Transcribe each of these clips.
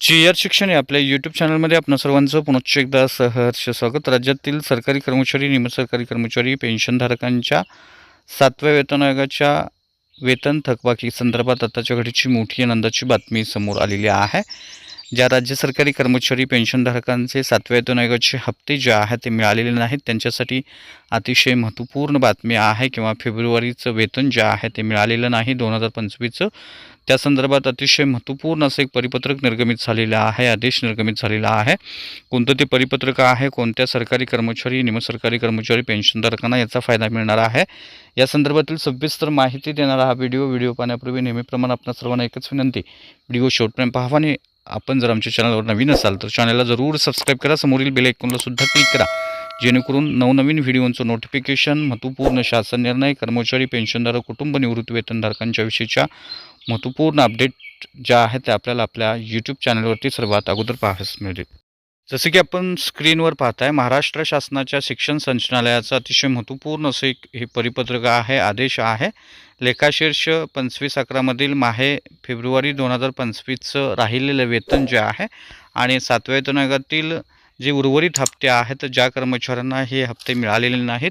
Chair शिक्षण या आपल्या यूट्यूब चॅनलमध्ये आपण सर्वांचं पुनश्च एकदा सहर्ष स्वागत. राज्यातील सरकारी कर्मचारी निमसरकारी कर्मचारी पेन्शनधारकांच्या सातव्या वेतन आयोगाच्या वेतन थकबाकी संदर्भात आताच्या घडीची मोठी आनंदाची बातमी समोर आलेली आहे. ज्या राज्य सरकारी कर्मचारी पेन्शनधारकांचे सातव्या वेतन आयोगाचे हप्ते जे आहेत ते मिळालेले नाहीत त्यांच्यासाठी अतिशय महत्त्वपूर्ण बातमी आहे किंवा फेब्रुवारीचं वेतन जे आहे ते मिळालेलं नाही दोन हजार पंचवीसचं. त्या संदर्भात अतिशय महत्त्वपूर्ण असं एक परिपत्रक निर्गमित झालेलं आहे आदेश निर्गमित झालेला आहे. कोणतं ते परिपत्रक आहे कोणत्या सरकारी कर्मचारी निमसरकारी कर्मचारी पेन्शनधारकांना याचा फायदा मिळणार आहे? या संदर्भातील सविस्तर माहिती देणारा हा व्हिडिओ व्हिडिओ पाहण्यापूर्वी नेहमीप्रमाणे आपण सर्वांना एकच विनंती व्हिडिओ शेवटपर्यंत पाहावा आणि आपण जर आमच्या चॅनलवर नवीन असाल तर चॅनलला जरूर सबस्क्राईब करा. समोरील बेल ऐकूनला सुद्धा क्लिक करा. जेणेकरून नवनवीन व्हिडिओंचं नोटिफिकेशन महत्त्वपूर्ण शासन निर्णय कर्मचारी पेन्शनधारक कुटुंब निवृत्ती वेतनधारकांच्या विषयीच्या महत्त्वपूर्ण अपडेट ज्या आहेत त्या आपल्याला आपल्या यूट्यूब चॅनलवरती सर्वात अगोदर पाहायला मिळतील. जसं की आपण स्क्रीनवर पाहताय महाराष्ट्र शासनाच्या शिक्षण संचालनालयाचं अतिशय महत्त्वपूर्ण असं एक हे परिपत्रक आहे आदेश आहे. लेखाशीर्ष पंचवीस अकरामधील माहे फेब्रुवारी दोन हजार पंचवीसचं राहिलेलं वेतन जे आहे आणि सातव्या वेतन आयोगातील जे उर्वरित हप्ते आहेत ज्या कर्मचाऱ्यांना हे हप्ते मिळालेले नाहीत.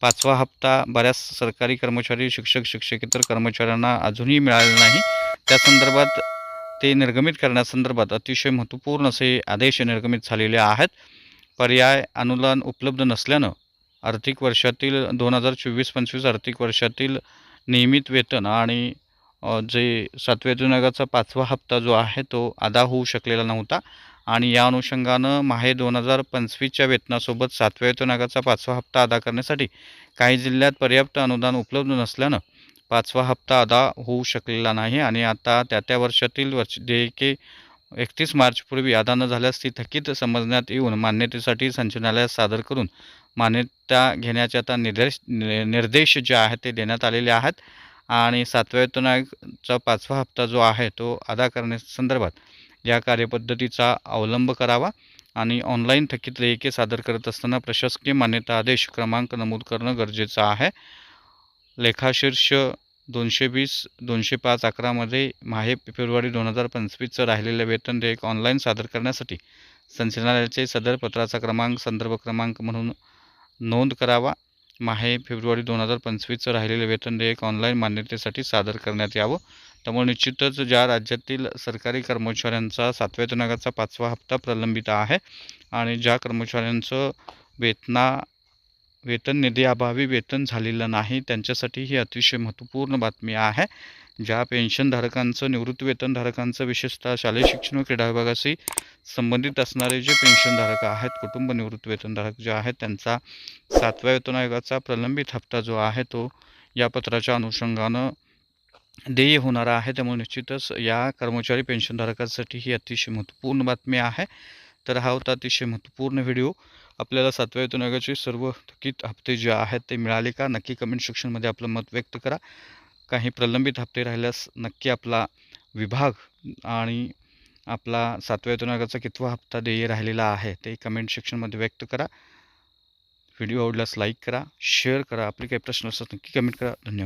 पाचवा हप्ता बऱ्याच सरकारी कर्मचारी शिक्षक शिक्षकेतर कर्मचाऱ्यांना अजूनही मिळालेला नाही. त्या संदर्भात ते निर्गमित करण्यासंदर्भात अतिशय महत्त्वपूर्ण असे आदेश निर्गमित झालेले आहेत. पर्याय अनुदान उपलब्ध नसल्यानं आर्थिक वर्षातील दोन हजार चोवीस पंचवीस आर्थिक वर्षातील नियमित वेतन आणि जे सातव्या वेतन पाचवा हप्ता जो आहे तो अदा होऊ शकलेला नव्हता. आणि या अनुषंगानं माहे दोन हजार पंचवीसच्या वेतनासोबत सातव्या वेतनागाचा पाचवा हप्ता अदा करण्यासाठी काही जिल्ह्यात पर्याप्त अनुदान उपलब्ध नसल्यानं पाचवा हप्ता अदा होऊ शकलेला नाही आणि आता त्या त्या वर्षातील वर्ष देयके एकतीस मार्चपूर्वी अदा न झाल्यास ती थकीत समजण्यात येऊन मान्यतेसाठी संचालनालयात सादर करून मान्यता घेण्याचे आता निर्देश नि- निर्देश जे आहेत ते देण्यात आलेले आहेत. आणि सातव्या वेतन आयोगाचा पाचवा हप्ता जो आहे तो अदा करण्यासंदर्भात या कार्यपद्धतीचा अवलंब करावा आणि ऑनलाईन थकीत देयके सादर करत असताना प्रशासकीय मान्यता आदेश क्रमांक नमूद करणं गरजेचं आहे. लेखाशीर्ष दोनशे वीस दोनशे पाच अकरामध्ये माहे फेब्रुवारी दोन हजार पंचवीसचं राहिलेलं वेतन देयक ऑनलाईन सादर करण्यासाठी संचालनालयाचे सदर पत्राचा क्रमांक संदर्भ क्रमांक म्हणून नोंद करावा. माहे फेब्रुवारी दोन हजार पंचवीसचं राहिलेलं वेतन देयक ऑनलाईन मान्यतेसाठी सादर करण्यात यावं. त्यामुळे निश्चितच ज्या राज्यातील सरकारी कर्मचाऱ्यांचा सातव्या वेतनागाचा पाचवा हप्ता प्रलंबित आहे आणि ज्या कर्मचाऱ्यांचं वेतना वेतन निधीअभावी वेतन झालेलं नाही. त्यांच्यासाठी ही अतिशय महत्त्वपूर्ण बातमी आहे. ज्या पेन्शनधारकांचं निवृत्ती वेतनधारकांचं विशेषतः शालेय शिक्षण व क्रीडा विभागाशी संबंधित असणारे जे पेन्शनधारक आहेत कुटुंब निवृत्ती वेतनधारक जे आहेत त्यांचा सातव्या वेतन आयोगाचा प्रलंबित हप्ता जो आहे तो या पत्राच्या अनुषंगानं देय होणार आहे. त्यामुळे निश्चितच या कर्मचारी पेन्शनधारकांसाठी ही अतिशय महत्त्वपूर्ण बातमी आहे. तर हा होता अतिशय महत्त्वपूर्ण व्हिडिओ. आपल्याला सातव्या वेतन सर्व थकीत हप्ते जे आहेत ते मिळाले का? नक्की कमेंट सेक्शनमध्ये आपलं मत व्यक्त करा. काही प्रलंबित हप्ते राहिल्यास नक्की आपला विभाग आणि आपला सातव्या वेतन आयोगाचा कितवा हप्ता देय राहिलेला आहे ते कमेंट सेक्शनमध्ये व्यक्त करा. व्हिडिओ आवडल्यास लाईक करा शेअर करा. आपले काही प्रश्न असतात नक्की कमेंट करा. धन्यवाद.